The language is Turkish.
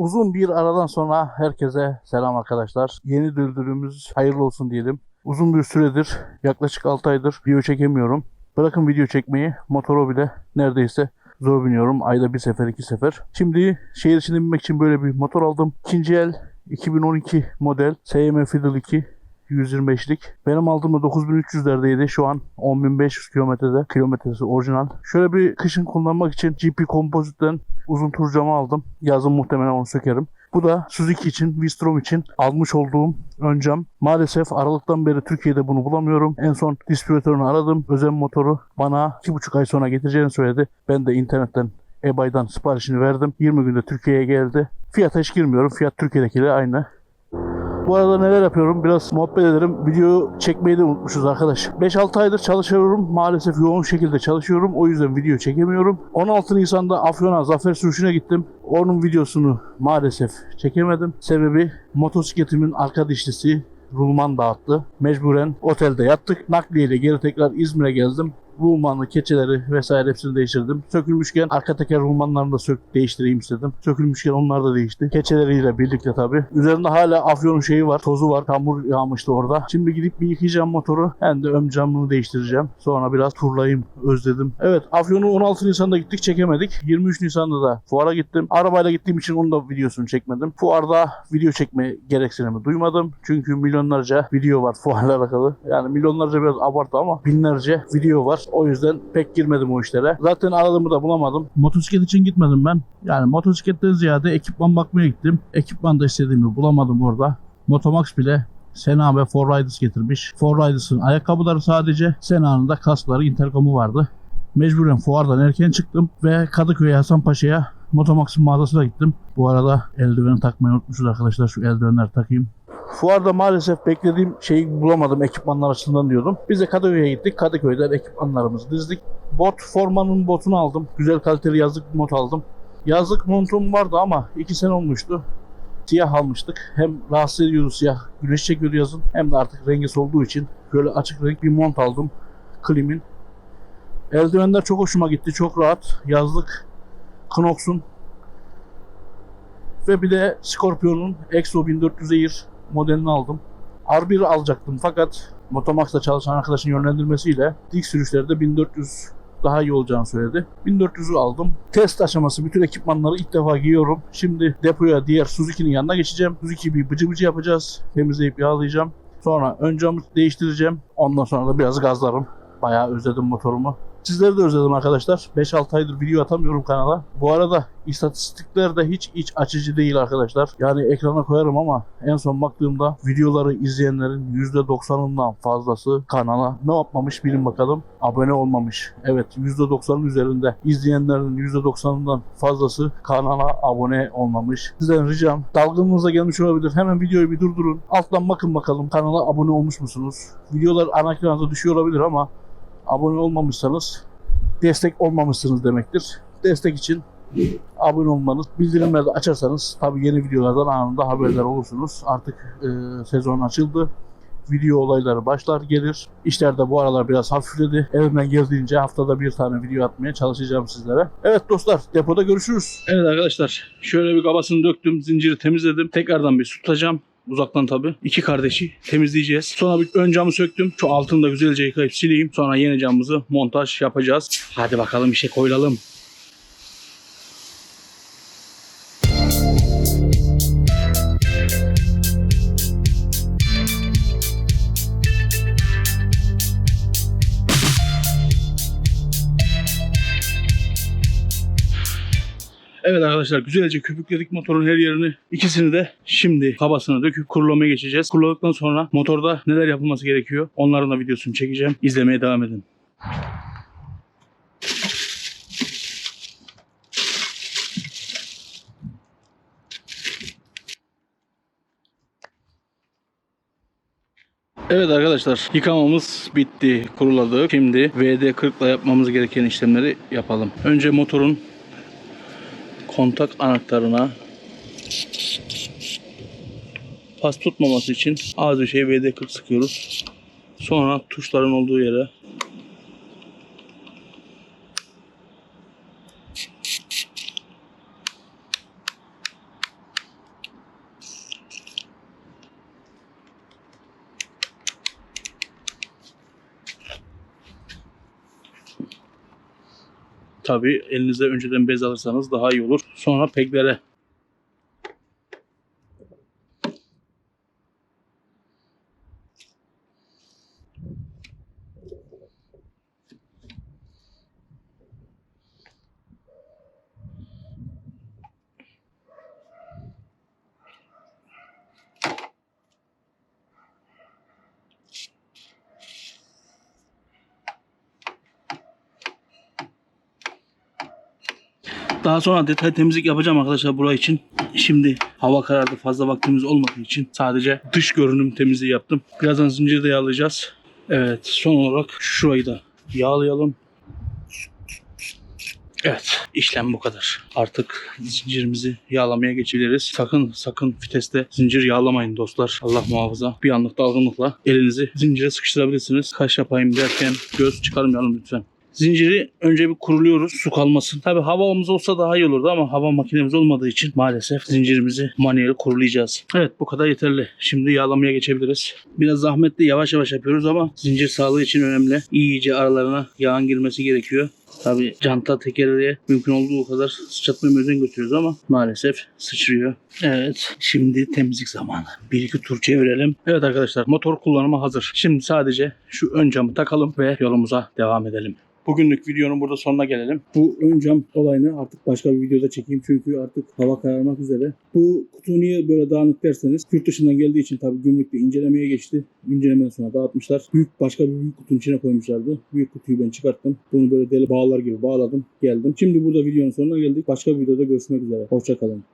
Uzun bir aradan sonra herkese selam arkadaşlar. Yeni düldülümüz hayırlı olsun diyelim. Uzun bir süredir yaklaşık 6 aydır video çekemiyorum. Bırakın video çekmeyi motoru bile neredeyse zor biniyorum. Ayda bir sefer iki sefer. Şimdi şehir içinde binmek için böyle bir motor aldım. İkinci el 2012 model SM Fiddle 2 125'lik. Benim aldığımda 9300'lerdeydi. Şu an 10.500 kilometrede. Kilometresi orijinal. Şöyle bir kışın kullanmak için GP Composite'den uzun tur camı aldım. Yazın muhtemelen onu sökerim. Bu da Suzuki için, V-Strom için almış olduğum ön cam. Maalesef Aralık'tan beri Türkiye'de bunu bulamıyorum. En son distribütörünü aradım. Özel motoru bana 2,5 ay sonra getireceğini söyledi. Ben de internetten eBay'dan siparişini verdim. 20 günde Türkiye'ye geldi. Fiyata hiç girmiyorum. Fiyat Türkiye'dekiyle aynı. Bu arada neler yapıyorum? Biraz muhabbet ederim. Video çekmeyi de unutmuşuz arkadaş. 5-6 aydır çalışıyorum. Maalesef yoğun şekilde çalışıyorum. O yüzden video çekemiyorum. 16 Nisan'da Afyon'a zafer sürüşüne gittim. Onun videosunu maalesef çekemedim. Sebebi motosikletimin arka dişlisi rulman dağıttı. Mecburen otelde yattık. Nakliyeyle geri tekrar İzmir'e geldim. Rulmanlı keçeleri vesaire hepsini değiştirdim. Sökülmüşken arka teker rulmanlarını da sök değiştireyim istedim. Sökülmüşken onlar da değişti. Keçeleriyle birlikte tabi. Üzerinde hala afyonun şeyi var, tozu var. Çamur yağmıştı orada. Şimdi gidip bir yıkayacağım motoru. Hem de ön camını değiştireceğim. Sonra biraz turlayayım. Özledim. Evet Afyon'u 16 Nisan'da gittik çekemedik. 23 Nisan'da da fuara gittim. Arabayla gittiğim için onun da videosunu çekmedim. Fuarda video çekme gereksinimi duymadım. Çünkü milyonlarca video var fuarla alakalı. Yani milyonlarca biraz abartı ama binlerce video var. O yüzden pek girmedim o işlere. Zaten aradığımı da bulamadım. Motosiklet için gitmedim ben. Yani motosikletten ziyade ekipman bakmaya gittim. Ekipman da istediğimi bulamadım orada. Motomax bile Sena ve Four Riders getirmiş. Four Riders'ın ayakkabıları sadece, Sena'nın da kaskları, interkomu vardı. Mecburen fuardan erken çıktım ve Kadıköy Hasan Paşa'ya Motomax'ın mağazasına gittim. Bu arada eldiveni takmayı unutmuşuz arkadaşlar. Şu eldivenleri takayım. Fuarda maalesef beklediğim şeyi bulamadım ekipmanlar açısından diyordum. Biz de Kadıköy'e gittik. Kadıköy'den ekipmanlarımızı dizdik. Bot formanın botunu aldım. Güzel kaliteli yazlık mont aldım. Yazlık montum vardı ama 2 sene olmuştu. Siyah almıştık. Hem rahatsız ediyordu siyah. Güneş çekiyordu yazın. Hem de artık rengi solduğu için böyle açık renk bir mont aldım. Klimin. Eldivenler çok hoşuma gitti. Çok rahat. Yazlık Knox'un ve bir de Scorpion'un Exo 1400 Air modelini aldım. R1 alacaktım fakat Motomax'ta çalışan arkadaşın yönlendirmesiyle dik sürüşlerde 1400 daha iyi olacağını söyledi. 1400'ü aldım. Test aşaması bütün ekipmanları ilk defa giyiyorum. Şimdi depoya diğer Suzuki'nin yanına geçeceğim. Suzuki'yi bir bıcı bıcı yapacağız. Temizleyip yağlayacağım. Sonra ön camı değiştireceğim. Ondan sonra da biraz gazlarım. Bayağı özledim motorumu. Sizleri de özledim arkadaşlar. 5-6 aydır video atamıyorum kanala. Bu arada istatistikler de hiç iç açıcı değil arkadaşlar. Yani ekrana koyarım ama en son baktığımda videoları izleyenlerin %90'ından fazlası kanala ne yapmamış bilin bakalım. Abone olmamış. Evet %90'ın üzerinde izleyenlerin %90'ından fazlası kanala abone olmamış. Sizden ricam dalgınlığınıza gelmiş olabilir. Hemen videoyu bir durdurun. Alttan bakın bakalım kanala abone olmuş musunuz? Videolar ana düşüyor olabilir ama abone olmamışsanız destek olmamışsınız demektir. Destek için abone olmanız, bildirimleri açarsanız tabi yeni videolardan anında haberdar olursunuz. Artık e, sezon açıldı. Video olayları başlar gelir. İşler de bu aralar biraz hafifledi. Elimden geldiğince haftada bir tane video atmaya çalışacağım sizlere. Evet dostlar depoda görüşürüz. Evet arkadaşlar şöyle bir kabasını döktüm. Zinciri temizledim. Tekrardan bir su tutacağım. Uzaktan tabi. İki kardeşi temizleyeceğiz. Sonra bir ön camı söktüm. Şu altını da güzelce yıkayıp sileyim. Sonra yeni camımızı montaj yapacağız. Hadi bakalım işe koyulalım. Evet arkadaşlar güzelce köpükledik motorun her yerini. İkisini de şimdi kabasını döküp kurulamaya geçeceğiz. Kuruladıktan sonra motorda neler yapılması gerekiyor onların da videosunu çekeceğim. İzlemeye devam edin. Evet arkadaşlar yıkamamız bitti. Kuruladık. Şimdi VD40 ile yapmamız gereken işlemleri yapalım. Önce motorun kontak anahtarına pas tutmaması için az bir şey VD40 sıkıyoruz. Sonra tuşların olduğu yere Tabii elinize önceden bez alırsanız daha iyi olur. Sonra peglere Daha sonra detay temizlik yapacağım arkadaşlar burayı için. Şimdi hava karardı fazla vaktimiz olmadığı için sadece dış görünüm temizliği yaptım. Birazdan zinciri de yağlayacağız. Evet son olarak şurayı da yağlayalım. Evet işlem bu kadar. Artık zincirimizi yağlamaya geçebiliriz. Sakın sakın viteste zincir yağlamayın dostlar. Allah muhafaza bir anlık dalgınlıkla elinizi zincire sıkıştırabilirsiniz. Kaş yapayım derken göz çıkarmayalım lütfen. Zinciri önce bir kuruluyoruz su kalmasın. Tabi havamız olsa daha iyi olurdu ama hava makinemiz olmadığı için maalesef zincirimizi manuel kurulayacağız. Evet bu kadar yeterli. Şimdi yağlamaya geçebiliriz. Biraz zahmetli yavaş yavaş yapıyoruz ama zincir sağlığı için önemli. İyice aralarına yağın girmesi gerekiyor. Tabi canta tekerleğe mümkün olduğu kadar sıçratmaya özen götürüyoruz ama maalesef sıçrıyor. Evet şimdi temizlik zamanı. Bir iki tur çevirelim. Evet arkadaşlar motor kullanıma hazır. Şimdi sadece şu ön camı takalım ve yolumuza devam edelim. Bugünlük videonun burada sonuna gelelim. Bu ön cam olayını artık başka bir videoda çekeyim çünkü artık hava kararmak üzere. Bu kutu niye böyle dağınık derseniz yurt dışından geldiği için tabii gümrükte incelemeye geçti. İncelemeden sonra dağıtmışlar. Büyük başka bir büyük kutunun içine koymuşlardı. Büyük kutuyu ben çıkarttım. Bunu böyle deli bağlar gibi bağladım. Geldim. Şimdi burada videonun sonuna geldik. Başka bir videoda görüşmek üzere. Hoşçakalın.